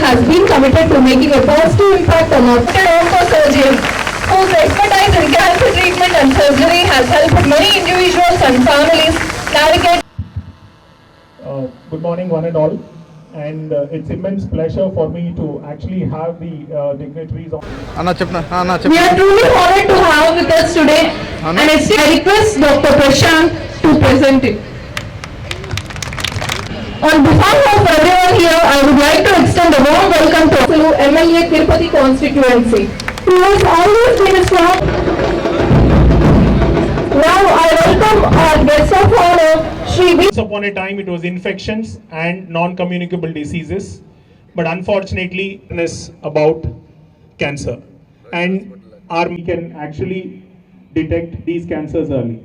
has been committed to making a positive impact on operated oncosurgeons whose expertise in cancer treatment and surgery has helped many individuals and families navigate Uh, Good morning, one and all and uh, it's immense pleasure for me to actually have the uh, dignitaries on. Anna Chipna, Anna Chipna. We are truly honored to have with us today Anna. and I request Dr. Prashant to present it. On behalf of everyone here, I would like to extend a warm welcome to MLA Tirupati constituency, who has always been a strong Once upon a time, it was infections and non-communicable diseases, but unfortunately, it's about cancer. And we can actually detect these cancers early.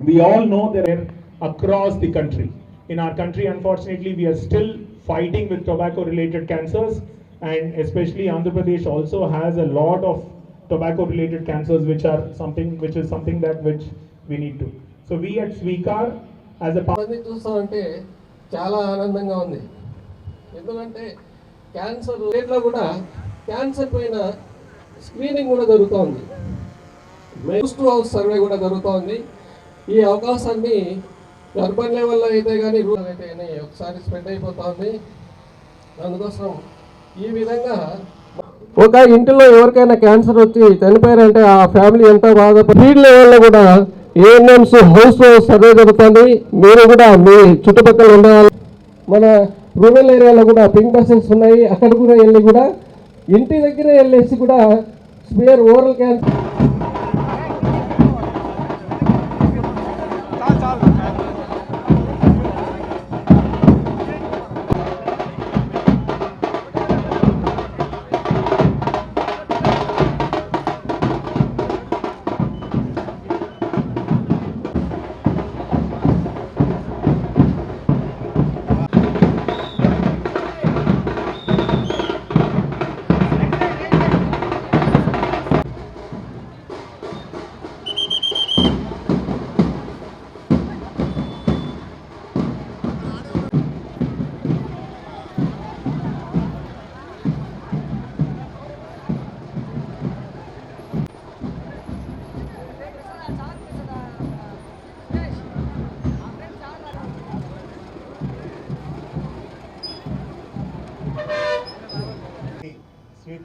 We all know they're across the country. In our country, unfortunately, we are still fighting with tobacco-related cancers, and especially Andhra Pradesh also has a lot of tobacco-related cancers, which are something which is something that which we need to. So we at Swikar, as a part. మంది చూస్తామంటే చాలా ఆనందంగా ఉంది. ఎందుకంటే cancer రేట్లో కూడా cancer పైన screening కూడా జరుగుతోంది మెయిస్ట్ హౌస్ సర్వే కూడా జరుగుతోంది ఈ అవకాశాన్ని అర్బన్ లెవెల్లో అయితే కానీ రూరల్ అయితే కానీ ఒకసారి స్ప్రెడ్ అయిపోతుంది అందుకోసం ఈ విధంగా ఒక ఇంటిలో ఎవరికైనా క్యాన్సర్ వచ్చి చనిపోయారంటే ఆ ఫ్యామిలీ ఎంత బాధపడి లెవెల్లో కూడా ఏఎన్ఎంస్ హౌస్ సర్వే జరుగుతుంది. మీరు కూడా మీ చుట్టుపక్కల ఉన్న మన రూరల్ ఏరియాలో కూడా పింక్ బస్సెస్ ఉన్నాయి. అక్కడ కూడా వెళ్ళి కూడా ఇంటి దగ్గరే వెళ్ళేసి కూడా spare oral cancer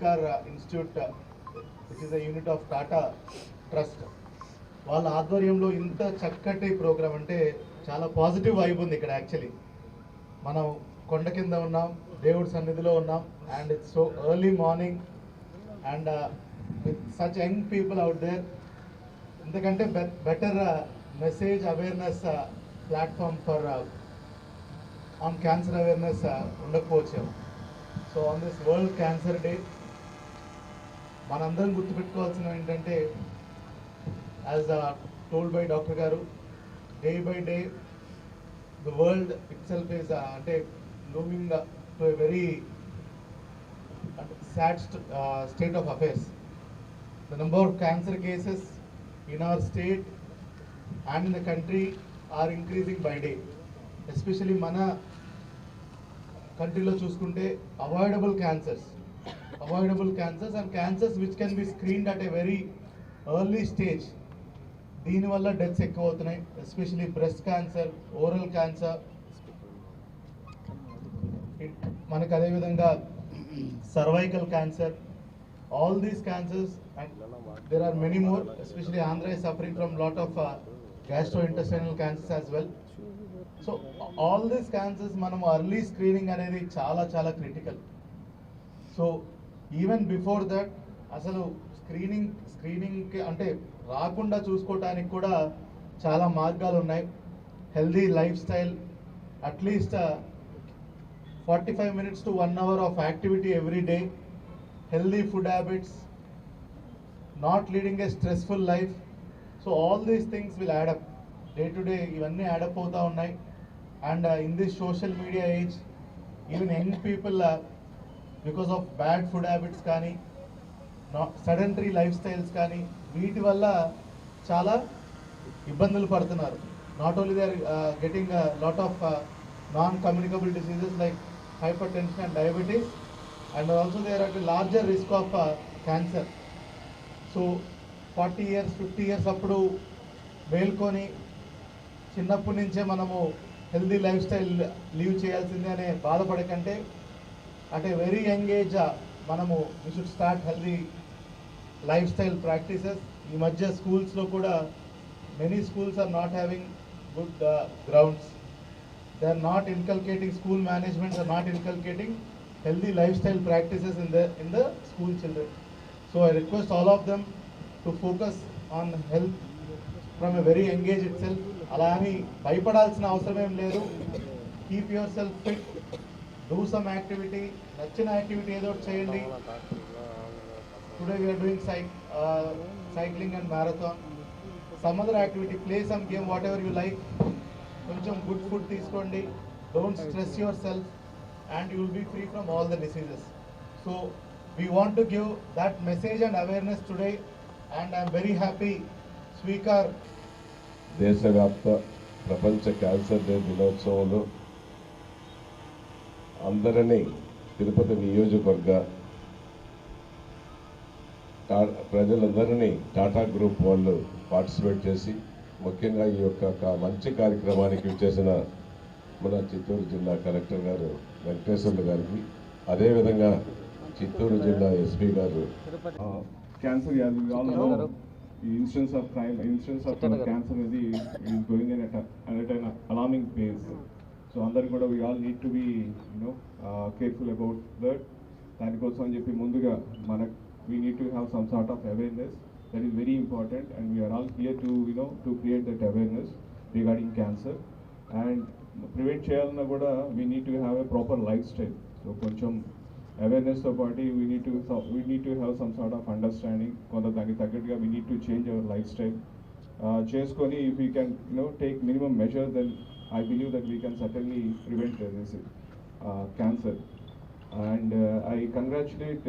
Sweekar institute which is a unit of Tata trust వాళ్ళ ఆధ్వర్యంలో ఇంత చక్కటి ప్రోగ్రామ్ అంటే చాలా పాజిటివ్ వైబ్ ఉంది ఇక్కడ యాక్చువల్లీ మనం కొండ కింద ఉన్నాం దేవుడి సన్నిధిలో ఉన్నాం and it's so early morning and with such young people out there ఎందుకంటే better message awareness platform for on cancer awareness ఉండకపోవచ్చు. So on this world cancer day మనందరం గుర్తుపెట్టుకోవాల్సిన ఏంటంటే యాజ్ టోల్డ్ బై డాక్టర్ గారు day by day the world itself is అంటే looming to a very sad st- uh, state of affairs. The number of cancer cases in our state and in the country are increasing by day. Especially మన కంట్రీలో చూసుకుంటే avoidable cancers avoidable cancers and cancers which can be screened at a very early stage దీనివల్ల deaths ఎక్కువ అవుతున్నాయి especially breast cancer oral cancer మనకు అదేవిధంగా cervical cancer all these cancers and there are many more especially Andhra suffering from lot of gastro intestinal cancers as well so all these cancers మనం early screening అనేది చాలా చాలా critical so even before that అసలు screening స్క్రీనింగ్కి అంటే రాకుండా చూసుకోవటానికి కూడా చాలా మార్గాలు ఉన్నాయి. Healthy lifestyle at least forty five minutes to one hour of activity every day healthy food habits not leading a stressful life so all these things will add up day to day ఇవన్నీ add up అవుతూ ఉన్నాయి. And in this social media age even young people because of bad food habits కానీ sedentary lifestyles కానీ వీటి వల్ల చాలా ఇబ్బందులు పడుతున్నారు. Not only they are getting lot of non communicable diseases like hypertension and diabetes and also they are at larger risk of cancer so forty years fifty years అప్పుడు మేల్కొని చిన్నప్పటి నుంచే మనము హెల్దీ లైఫ్ స్టైల్ లీవ్ చేయాల్సిందే అనే బాధపడకంటే at a very young age మనము we should start healthy lifestyle practices ఈ మధ్య స్కూల్స్లో కూడా many schools are not having good grounds they are not inculcating school managements are not inculcating healthy lifestyle practices in the in the school children so I request all of them to focus on health from a very young age itself అలా అని భయపడాల్సిన అవసరం ఏం లేదు. Keep yourself fit do some activity నచ్చిన activity ఏదో చేయండి. Today we are doing cy cycling and marathon some other activity play some game whatever you like కొంచెం గుడ్ ఫుడ్ తీసుకోండి. Don't stress yourself and you will be free from all the diseases. So we want to give that message and awareness today and I am very happy. దేశవ్యాప్త ప్రపంచ cancer day దినోత్సవంలో అందరినీ తిరుపతి నియోజకవర్గ టా- ప్రజలందరినీ Tata group వాళ్ళు participate చేసి ముఖ్యంగా ఈ యొక్క మంచి కార్యక్రమానికి చేసిన మన చిత్తూరు జిల్లా కలెక్టర్ గారు వెంకటేశ్వర్లు గారికి అదేవిధంగా చిత్తూరు జిల్లా ఎస్పీ గారు. we all know the incidence of crime, incidence of cancer is, is going in at, a, at an alarming pace. So అందరు కూడా we all need to be, you know, uh, careful about that. దానికోసం అని చెప్పి ముందుగా మన we need to have some sort of awareness that is very important and we are all here to, you know, to create that awareness regarding cancer. And prevent చేయాలన్నా కూడా we need to have a proper lifestyle. So కొంచెం అవేర్నెస్తో పాటు we need to we need to have some sort of understanding కొంత దానికి తగ్గట్టుగా we need to change our lifestyle చేసుకొని if you can you know take minimum measure then I believe that we can certainly prevent uh, this uh, cancer. And uh, I congratulate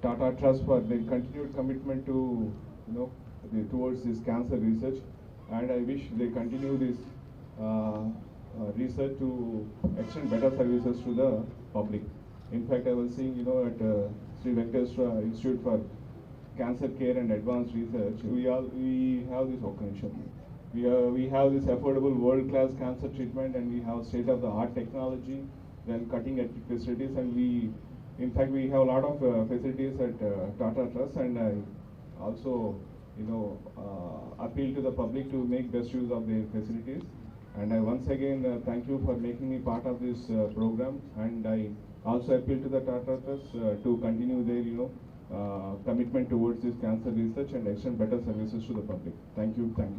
Tata Trust for their continued commitment to, you know, the, towards this cancer research. And I wish they continue this uh, research to extend better services to the public. In fact, I was seeing, you know, at uh, Sri Venkateshwara Institute for Cancer Care and Advanced Research, we all we have this occasion. We we have this affordable world-class cancer treatment, and we have state-of-the-art technology, then cutting-edge facilities, and we in fact, we have a lot of uh, facilities at uh, Tata Trust, and I also, you know, uh, appeal to the public to make best use of their facilities. And I once again uh, thank you for making me part of this uh, program, and I also appeal to the Tata Trust to continue their, you know, uh, commitment towards this cancer research and extend better services to the public. Thank you. Thank you.